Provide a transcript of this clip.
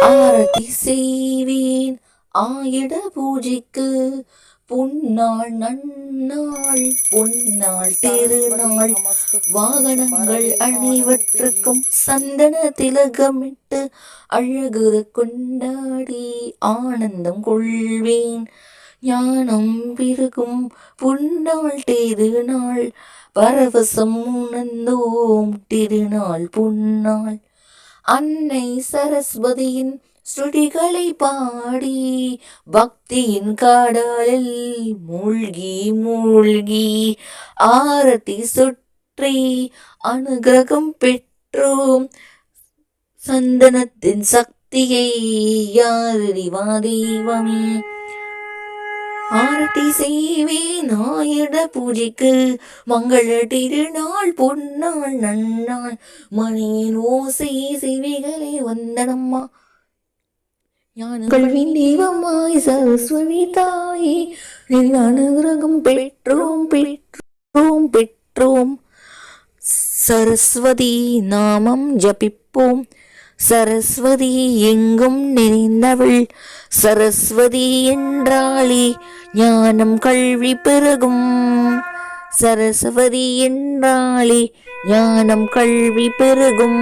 ஆரதி செய்வேன். ஆயிட பூஜைக்கு புன்னாள் நன்னாள் பொன்னாள் திருநாள். வாகனங்கள் அனைவற்றுக்கும் சந்தன திலகமிட்டு அழகு கொண்டாடி ஆனந்தம் கொள்வேன். ஞானம் விருகும் புன்னாள் திருநாள் பரவசம் உணர்ந்தோம் திருநாள் புன்னாள். அன்னை சரஸ்வதியின் ஸ்ருதிகளை பாடி பக்தியின் காடலில் மூழ்கி மூழ்கி ஆரத்தி சுற்றி அனுகிரகம் பெற்றோம். சந்தனத்தின் சக்தியை யாரறிவா தெய்வமே ஆரத்தி செய்வேன் ஆயிட பூஜைக்கு மங்கள திருநாள் பொன்னாள் நன்னாள் மணியின் ஓசை சிவிகளே வந்தனம்மா. ஞானங்கள்வின் தெய்வமாய் சரஸ்வதி தாயே நின் அனுகிரகம் பெற்றோம் பெற்றோம் பெற்றோம். சரஸ்வதி நாமம் ஜபிப்போம். சரஸ்வதி எங்கும் நிறைந்தவள் சரஸ்வதி என்றாலே ஞானம் கல்வி பெருகும். சரஸ்வதி என்றாலே ஞானம் கல்வி பெருகும்.